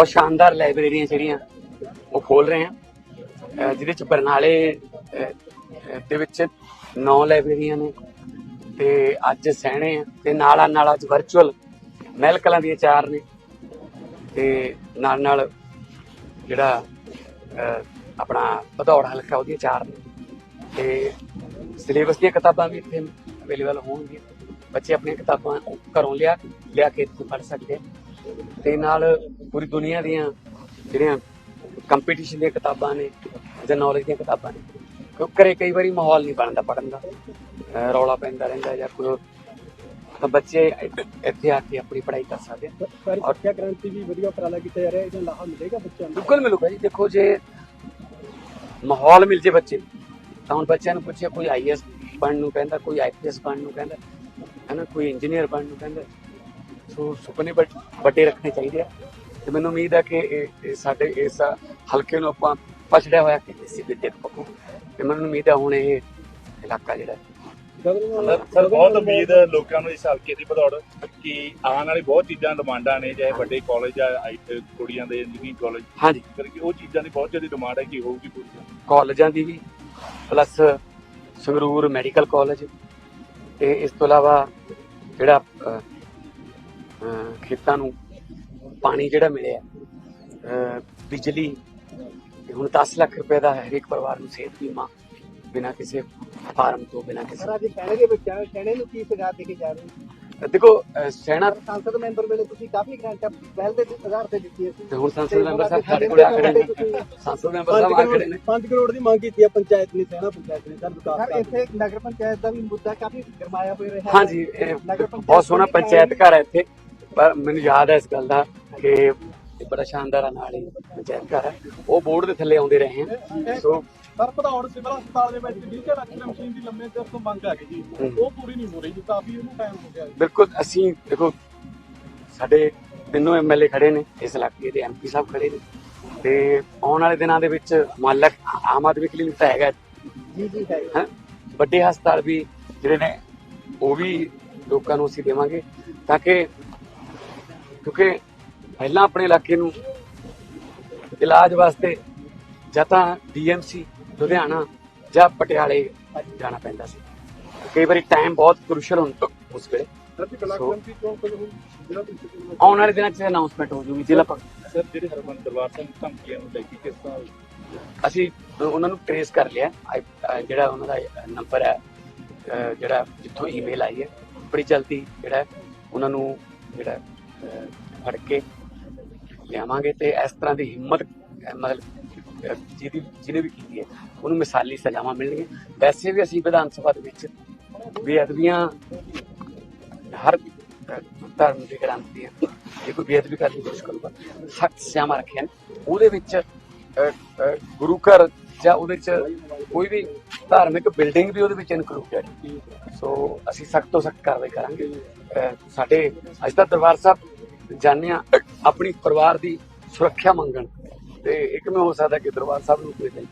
ਬਹੁਤ ਸ਼ਾਨਦਾਰ ਲਾਇਬ੍ਰੇਰੀਆਂ ਜਿਹੜੀਆਂ ਉਹ ਖੋਲ ਰਹੇ ਹਾਂ। ਜਿਹਦੇ ਚ ਬਰਨਾਲੇ ਦੇ ਵਿੱਚ ਨੌ ਲਾਇਬ੍ਰੇਰੀਆਂ ਨੇ ਤੇ ਅੱਜ ਸਹਿਣੇ ਆ ਤੇ ਨਾਲਾ ਨਾਲ ਅੱਜ ਵਰਚੁਅਲ ਮਹਿਲ ਕਲਾਂ ਦੀਆਂ ਚਾਰ ਨੇ ਤੇ ਨਾਲ ਨਾਲ ਜਿਹੜਾ ਆਪਣਾ ਭਦੌੜ ਹਲਕਾ ਉਹਦੀਆਂ ਚਾਰ ਨੇ। ਤੇ ਸਿਲੇਬਸ ਦੀਆਂ ਕਿਤਾਬਾਂ ਵੀ ਇੱਥੇ ਅਵੇਲੇਬਲ ਹੋਣਗੀਆਂ। ਬੱਚੇ ਆਪਣੀਆਂ ਕਿਤਾਬਾਂ ਘਰੋਂ ਲਿਆ ਲਿਆ ਕੇ ਇੱਥੇ ਪੜ੍ਹ ਸਕਦੇ ਆ। ਤੇ ਨਾਲ ਪੂਰੀ ਦੁਨੀਆ ਦੀਆਂ ਜਿਹੜੀਆਂ ਕੰਪੀਟੀਸ਼ਨ ਦੀਆਂ ਕਿਤਾਬਾਂ ਨੇ ਜਾਂ ਨੌਲੇਜ ਦੀਆਂ ਕਿਤਾਬਾਂ ਨੇ ਕਿਉਂਕਿ ਘਰੇ ਕਈ ਵਾਰੀ ਮਾਹੌਲ ਨਹੀਂ ਬਣਦਾ ਪੜਨ ਦਾ। ਰੌਲਾ ਪੈਂਦਾ ਰਹਿੰਦਾ ਜਾਂ ਕੋਈ ਤਾਂ ਬੱਚੇ ਇੱਥੇ- ਆ ਕੇ ਆਪਣੀ ਪੜ੍ਹਾਈ ਕਰ ਸਕਦੇ ਆ। ਸਾਰੀ ਸਿੱਖਿਆ ਕ੍ਰਾਂਤੀ ਵੀ ਵਧੀਆ ਉਪਰਾਲਾ ਕੀਤਾ ਜਾ ਰਿਹਾ ਇਹਦਾ ਲਾਹਾ ਮਿਲੇਗਾ ਬੱਚਿਆਂ ਨੂੰ? ਬਿਲਕੁਲ ਮਿਲੂਗਾ ਜੀ। ਦੇਖੋ ਜੇ ਮਾਹੌਲ ਮਿਲ ਜੇ ਬੱਚੇ ਤਾਂ ਹੁਣ ਬੱਚਿਆਂ ਨੂੰ ਪੁੱਛਿਆ ਕੋਈ ਆਈਐਸ ਬਣਨ ਨੂੰ ਕਹਿੰਦਾ ਕੋਈ ਆਈਪੀਐਸ ਬਣਨ ਨੂੰ ਕਹਿੰਦਾ ਹੈ ਨਾ ਕੋਈ ਇੰਜੀਨੀਅਰ ਬਣਨ ਨੂੰ ਕਹਿੰਦਾ। ਸੋ ਸੁਪਨੇ ਵੱਡੇ ਰੱਖਣੇ ਚਾਹੀਦੇ ਆ। ਤੇ ਮੈਨੂੰ ਉਮੀਦ ਹੈ ਕਿ ਇਹ- ਸਾਡੇ ਇਸ ਹਲਕੇ ਨੂੰ ਆਪਾਂ ਪਛੜਿਆ ਹੋਇਆ ਕਿ ਇਸੇ ਵਿਦਿਅਕ ਪੱਖੋਂ ਤੇ ਮੈਨੂੰ ਉਮੀਦ ਹੈ ਹੁਣ ਇਹ ਇਲਾਕਾ ਜਿਹੜਾ ਸਰ ਬਹੁਤ ਉਮੀਦ ਹੈ ਲੋਕਾਂ ਨੂੰ ਇਸ ਹਲਕੇ ਦੀ ਭਦੌੜ ਕਿ ਆਉਣ ਵਾਲੀ ਬਹੁਤ ਚੀਜ਼ਾਂ ਡਿਮਾਂਡਾਂ ਨੇ ਚਾਹੇ ਵੱਡੇ ਕਾਲਜ ਆ ਆਈ- ਕੁੜੀਆਂ ਦੇ ਇੰਜੀਨੀਅਰਿੰਗ ਕਾਲਜ ਹਾਂਜੀ। ਕਰਕੇ ਉਹ ਚੀਜ਼ਾਂ ਦੀ ਬਹੁਤ ਜ਼ਿਆਦਾ ਡਿਮਾਂਡ ਹੈ ਕਿ ਹੋਊਗੀ ਪੂਰੀ। ਕਾਲਜਾਂ ਦੀ ਵੀ ਪਲੱਸ ਸੰਗਰੂਰ ਮੈਡੀਕਲ ਕਾਲਜ। ਤੇ ਇਸ ਤੋਂ ਇਲਾਵਾ ਜਿਹੜਾ ਖੇਤਾਂ ਨੂੰ ਪਾਣੀ ਜਿਹੜਾ ਮਿਲਿਆ ਬਿਜਲੀ ਹੁਣ 10 ਲੱਖ ਰੁਪਏ ਦਾ ਹਰੇਕ ਪਰਿਵਾਰ ਨੂੰ ਸਿਹਤ ਬੀਮਾ ਬਿਨਾਂ ਕਿਸੇ ਫਾਰਮ ਤੋਂ ਬਿਨਾਂ ਕਿਸੇ ਸਰ ਅੱਜ ਕਹਿਣਗੇ ਬੱਚਿਆਂ ਕਹਿਣੇ ਨੂੰ ਕੀ ਸਜ਼ਾ ਦੇ ਕੇ ਜਾ ਰਹੇ ਹੋ? ਦੇਖੋ ਸੈਨਾ ਸੰਸਦ ਮੈਂਬਰ ਵੇਲੇ ਤੁਸੀਂ ਕਾਫੀ ਗ੍ਰਾਂਟਾਂ ਪਹਿਲ ਦੇ ਆਧਾਰ ਤੇ ਦਿੱਤੀਆਂ ਸੀ ਤੇ ਹੁਣ ਸੰਸਦ ਮੈਂਬਰ ਸਾਹਿਬ ਸਾਡੇ ਕੋਲ ਆ ਖੜੇ ਨੇ। ਸੰਸਦ ਮੈਂਬਰ ਸਾਹਿਬ ਆ ਖੜੇ ਨੇ। 5 ਕਰੋੜ ਦੀ ਮੰਗ ਕੀਤੀ ਹੈ ਪੰਚਾਇਤ ਨੇ ਸੈਣਾ ਪੰਚਾਇਤ ਨੇ ਸਰ ਵਿਕਾਸ ਸਰ ਇੱਥੇ ਨਗਰ ਪੰਚਾਇਤ ਦਾ ਵੀ ਮੁੱਦਾ ਕਾਫੀ ਗਰਮਾਇਆ ਹੋਇਆ ਰਿਹਾ। ਹਾਂਜੀ ਬਹੁਤ ਸੋਹਣਾ ਪੰਚਾਇਤ ਘਰ ਹੈ ਇੱਥੇ। ਪਰ ਮੈਨੂੰ ਯਾਦ ਹੈ ਇਸ ਗੱਲ ਦਾ ਕਿ ਇਹ ਬੜਾ ਸ਼ਾਨਦਾਰ ਆ ਨਾਲ ਹੀ ਪੰਚਾਇਤ ਘਰ ਹੈ। ਉਹ ਬੋਰਡ ਦੇ ਥੱਲੇ ਆਉਂਦੇ ਰਹੇ ਹਨ ਸੋ ਸਰ ਭਦੌੜ ਸਿਵਲ ਹਸਪਤਾਲ ਦੇ ਵਿੱਚ 20 ਲੱਖ ਦੀ ਮਸ਼ੀਨ ਦੀ ਲੰਮੇ ਚਿਰ ਤੋਂ ਮੰਗ ਆ ਗਈ ਜੀ। ਉਹ ਪੂਰੀ ਨਹੀਂ ਹੋ ਰਹੀ ਜੀ ਕਾਫੀ ਉਹਨੂੰ ਟਾਈਮ ਹੋ ਗਿਆ ਬਿਲਕੁਲ ਅਸੀਂ ਦੇਖੋ ਸਾਡੇ ਤਿੰਨੋਂ ਐਮਐਲਏ ਖੜੇ ਨੇ ਇਸ ਇਲਾਕੇ ਦੇ ਐਮਪੀ ਸਾਹਿਬ ਖੜੇ ਨੇ। ਤੇ ਆਉਣ ਵਾਲੇ ਦਿਨਾਂ ਦੇ ਵਿੱਚ ਮਾਲਕ ਆਮ ਆਦਮੀ ਕਲੀਨਿਕ ਤਾਂ ਹੈਗਾ। ਜੀ ਜੀ ਹੈ? ਵੱਡੇ ਹਸਪਤਾਲ ਵੀ ਜਿਹੜੇ ਨੇ ਉਹ ਵੀ ਲੋਕਾਂ ਨੂੰ ਅਸੀਂ ਦੇਵਾਂਗੇ ਤਾਂ ਕਿ ਕਿਉਂਕਿ ਪਹਿਲਾਂ ਆਪਣੇ ਇਲਾਕੇ ਨੂੰ ਇਲਾਜ ਵਾਸਤੇ ਜਾਂ ਤਾਂ ਡੀਐਮਸੀ ਲੁਧਿਆਣਾ ਜਾਂ ਪਟਿਆਲੇ ਜਾਣਾ ਪੈਂਦਾ ਸੀ। ਕਈ ਵਾਰੀ ਟਾਈਮ ਬਹੁਤ ਕ੍ਰੂਸ਼ਲ ਹੁੰਦਾ ਉਸ ਵੇਲੇ। ਆਉਣ ਵਾਲੇ ਦਿਨਾਂ 'ਚ ਅਨਾਉਂਸਮੈਂਟ ਹੋ ਜੂਗੀ ਜ਼ਿਲ੍ਹਾ ਸਰ ਜਿਹੜੇ ਹਰਮਨ ਦਰਬਾਰ ਸਿੰਘ ਧਮਕੀਆਂ ਨੂੰ ਲੈ ਕੇ ਕਿਸ ਤਰ੍ਹਾਂ ਅਸੀਂ ਉਹਨਾਂ ਨੂੰ ਟ੍ਰੇਸ ਕਰ ਲਿਆ। ਜਿਹੜਾ ਉਹਨਾਂ ਦਾ ਨੰਬਰ ਹੈ ਜਿਹੜਾ ਜਿੱਥੋਂ ਈਮੇਲ ਆਈ ਹੈ ਬੜੀ ਜਲਦੀ ਜਿਹੜਾ ਉਹਨਾਂ ਨੂੰ ਜਿਹੜਾ ਫੜ ਕੇ ਲਿਆਵਾਂਗੇ ਤੇ ਇਸ ਤਰ੍ਹਾਂ ਦੀ ਹਿੰਮਤ ਮਤਲਬ ਜਿਹਦੀ ਜਿਹਨੇ ਵੀ ਕੀਤੀ ਹੈ ਉਹਨੂੰ ਮਿਸਾਲੀ ਸਜ਼ਾਵਾਂ ਮਿਲਣਗੀਆਂ। ਵੈਸੇ ਵੀ ਅਸੀਂ ਵਿਧਾਨ ਸਭਾ ਦੇ ਵਿੱਚ ਬੇਅਦਬੀਆਂ ਹਰ ਧਰਮ ਦੇ ਗ੍ਰੰਥ ਦੀਆਂ ਜੇ ਕੋਈ ਬੇਅਦਬੀ ਕਰਨ ਦੀ ਕੋਸ਼ਿਸ਼ ਕਰੂਗਾ ਸਖਤ ਸਜ਼ਾਵਾਂ ਰੱਖੀਆਂ ਨੇ। ਉਹਦੇ ਵਿੱਚ ਅਹ, ਗੁਰੂ ਘਰ ਜਾਂ ਉਹਦੇ ਚ ਕੋਈ ਵੀ ਧਾਰਮਿਕ ਬਿਲਡਿੰਗ ਵੀ ਉਹਦੇ ਵਿੱਚ ਇਨਕਲੂਡ ਹੈ। ਸੋ ਅਸੀਂ ਸਖਤ ਤੋਂ ਸਖਤ ਕਾਰਵਾਈ ਕਰਾਂਗੇ। ਸਾਡੇ ਅੱਜ ਤਾਂ ਦਰਬਾਰ ਸਾਹਿਬ ਜਾਂਦੇ ਹਾਂ, ਆਪਣੀ ਪਰਿਵਾਰ ਦੀ ਸੁਰੱਖਿਆ ਮੰਗਣ। ਤੇ ਇੱਕ ਮੈਂ ਹੋ ਸਕਦਾ ਕਿ ਦਰਬਾਰ ਸਾਹਿਬ ਨੂੰ ਕੋਈ ਦਿਨ